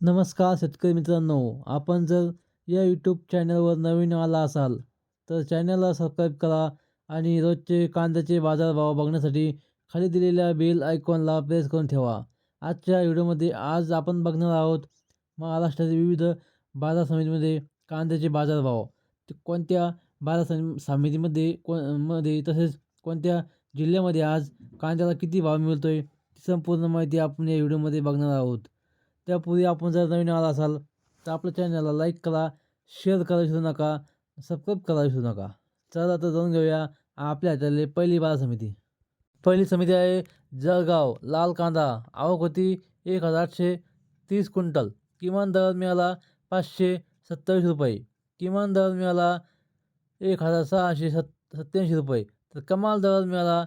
नमस्कार शेतकरी मित्रांनो आपण जर या यूट्यूब चॅनलवर नवीन आला असाल तर चॅनलला सबस्क्राईब करा आणि रोजचे कांद्याचे बाजारभाव बघण्यासाठी खाली दिलेल्या बेल आयकॉनला प्रेस करून ठेवा. आजच्या व्हिडिओमध्ये आज आपण बघणार आहोत महाराष्ट्रातील विविध बाजार समितीमध्ये कांद्याचे बाजारभाव. कोणत्या बाजार सम समितीमध्ये को मध्ये तसेच कोणत्या जिल्ह्यामध्ये आज कांद्याला किती भाव मिळतो आहे ती संपूर्ण माहिती आपण या व्हिडिओमध्ये बघणार आहोत. त्यापूर्वी आपण जर नवीन आला असाल तर आपल्या चॅनलला लाईक करा शेअर करा विसरू नका सबस्क्राईब करा विसरू नका. चला तर जाऊन घेऊया आपल्या हातातली पहिली बाजार समिती. पहिली समिती आहे जळगाव लाल कांदा आवक होती एक हजार आठशे तीस क्विंटल. किमान दर मिळाला पाचशे सत्तावीस रुपये. किमान दर मिळाला एक हजार सहाशे सत् सत्त्याऐंशी रुपये. तर कमाल दर मिळाला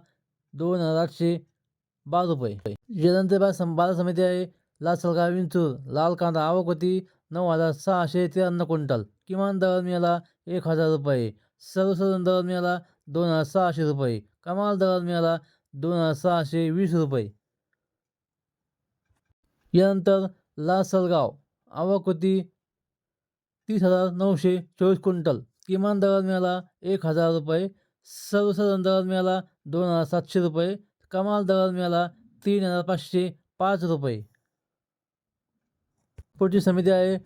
दोन हजार आठशे बारा रुपये. जलंतर बाजार सम बाजार समिती आहे लासलगाव विंचूर लाल कांदा आवक होती नऊ हजार सहाशे त्र्याण्णव क्विंटल. किमान दर मिळाला एक हजार रुपये. सर्वसाधारण दर मिळाला दोन हजार सहाशे रुपये. कमाल दर मिळाला दोन हजार सहाशे वीस रुपये. यानंतर लासलगाव आवक होती तीस हजार नऊशे चोवीस क्विंटल. किमान दर मिळाला एक हजार रुपये. सर्वसाधारण दर मिळाला दोन हजार सातशे रुपये. कमाल दर मिळाला तीन हजार पाचशे पाच रुपये. पुढची समिती आहे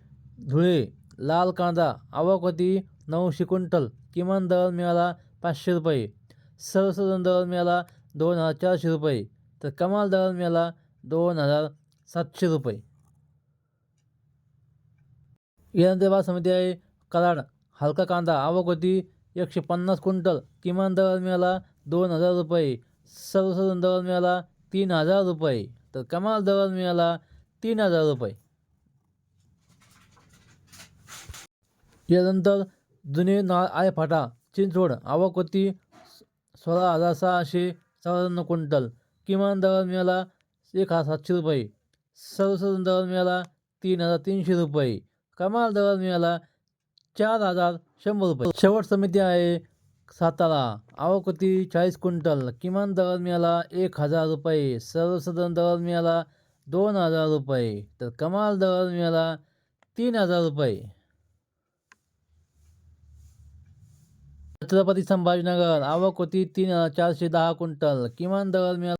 धुळे लाल कांदा आवक होती नऊशे क्विंटल किमान दर मिळाला पाचशे रुपये. सर्वसाधारण दर मिळाला दोन हजार चारशे रुपये. तर कमाल दर मिळाला दोन हजार सातशे रुपये. यानंतर बाजार समिती आहे कराड हलका कांदा आवक होती एकशे पन्नास क्विंटल किमान दर मिळाला दोन हजार रुपये. सर्वसाधारण दर मिळाला तीन हजार रुपये. तर कमाल दर मिळाला तीन हजार रुपये. यानंतर जुने नाळ आय फाटा चिंचवड आवक होती सोळा हजार सहाशे चौऱ्याण्णव क्विंटल. किमान दर मिळाला एक हजार सातशे रुपये. सर्वसाधारण दर मिळाला तीन हजार तीनशे रुपये. कमाल दर मिळाला चार हजार शंभर रुपये. शेवट समिती आहे सातारा आवक होती चाळीस क्विंटल. किमान दर मिळाला एक हजार रुपये. सर्वसाधारण दर मिळाला दोन हजार रुपये. तर कमाल दर मिळाला तीन हजार रुपये. छत्रपती संभाजीनगर आवक होती तीन चारशे दहा क्विंटल. किमान दर मिळाला